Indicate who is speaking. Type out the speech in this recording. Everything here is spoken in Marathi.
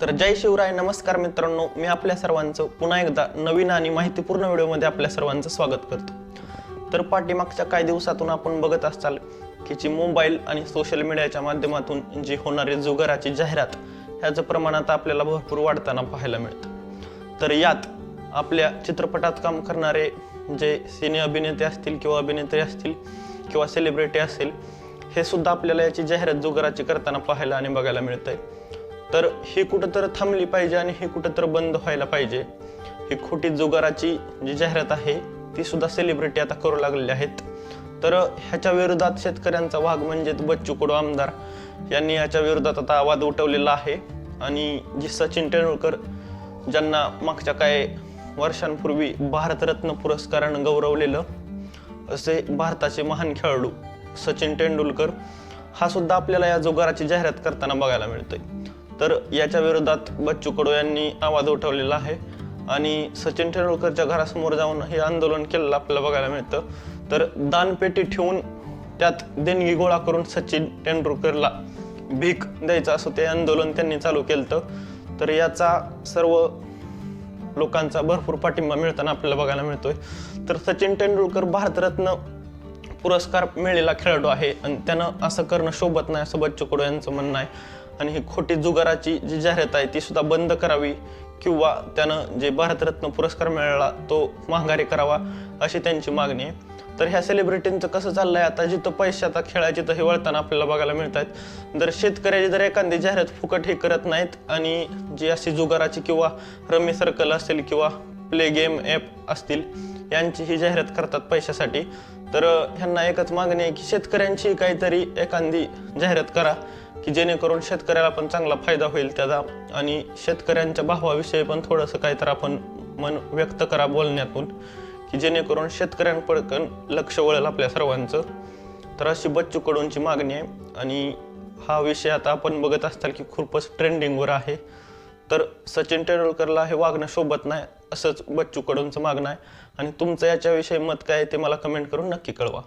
Speaker 1: तर जय शिवराय नमस्कार मित्रांनो. मी आपल्या सर्वांचं पुन्हा एकदा नवीन आणि माहितीपूर्ण व्हिडिओमध्ये आपल्या सर्वांचं स्वागत करतो. तर पाठीमागच्या काही दिवसातून आपण बघत असाल की जी मोबाईल आणि सोशल मीडियाच्या माध्यमातून जी होणारी जुगाराची जाहिरात ह्याचं प्रमाण आता आपल्याला भरपूर वाढताना पाहायला मिळतं. तर यात आपल्या चित्रपटात काम करणारे जे सिने अभिनेते असतील किंवा अभिनेत्री असतील किंवा सेलिब्रिटी असेल हे सुद्धा आपल्याला याची जाहिरात जुगाराची करताना पाहायला आणि बघायला मिळतंय. तर ही कुठंतर थांबली पाहिजे आणि ही कुठंतर बंद व्हायला पाहिजे. ही खोटी जुगाराची जी जाहिरात आहे ती सुद्धा सेलिब्रिटी आता करू लागलेली आहेत. तर ह्याच्या विरोधात शेतकऱ्यांचा भाग म्हणजेच बच्चू कडू आमदार यांनी याच्या विरोधात आता आवाज उठवलेला आहे. आणि जी सचिन तेंडुलकर ज्यांना मागच्या काही वर्षांपूर्वी भारतरत्न पुरस्कारानं गौरवलेलं असे भारताचे महान खेळाडू सचिन तेंडुलकर हा सुद्धा आपल्याला या जुगाराची जाहिरात करताना बघायला मिळतोय. तर याच्या विरोधात बच्चू कडू यांनी आवाज उठवलेला आहे. आणि सचिन तेंडुलकरच्या घरासमोर जाऊन हे आंदोलन केलेलं आपल्याला बघायला मिळतं. तर दानपेटी ठेवून त्यात देणगी गोळा करून सचिन तेंडुलकरला भीक द्यायचं असं ते आंदोलन त्यांनी चालू केलं तर याचा सर्व लोकांचा भरपूर पाठिंबा मिळताना आपल्याला बघायला मिळतोय. तर सचिन तेंडुलकर भारतरत्न पुरस्कार मिळलेला खेळाडू आहे. आणि त्यानं असं करणं शोभत नाही असं बच्चू कडू यांचं म्हणणं आहे. आणि ही खोटी जुगाराची जी जाहिरात आहे ती सुद्धा बंद करावी किंवा त्यानं जे भारतरत्न पुरस्कार मिळाला तो माघारी करावा अशी त्यांची मागणी आहे. तर ह्या सेलिब्रिटींचं कसं चाललंय आता? जिथं पैसे आता खेळायचे तर हे वळताना आपल्याला बघायला मिळत आहेत जर शेतकऱ्याची जर एखादी जाहिरात फुकट हे करत नाहीत आणि जी अशी जुगाराची किंवा रमी सर्कल असेल किंवा प्ले गेम ॲप असतील यांची ही जाहिरात करतात पैशासाठी तर ह्यांना एकच मागणी आहे की शेतकऱ्यांची काहीतरी एखादी जाहिरात करा. की जेणेकरून शेतकऱ्याला पण चांगला फायदा होईल त्याचा. आणि शेतकऱ्यांच्या भावाविषयी पण थोडंसं काहीतरी आपण मन व्यक्त करा बोलण्यातून की जेणेकरून शेतकऱ्यांपडकन लक्ष वळेल आपल्या सर्वांचं. तर अशी बच्चू कडूंची मागणी आहे. आणि हा विषय आता आपण बघत असताल की खूपच ट्रेंडिंगवर आहे. तर सचिन तेंडुलकरला हे वागणं शोभत नाही असंच बच्चू कडूंचं मागणं आहे. आणि तुमचं याच्याविषयी मत काय ते मला कमेंट करून नक्की कळवा.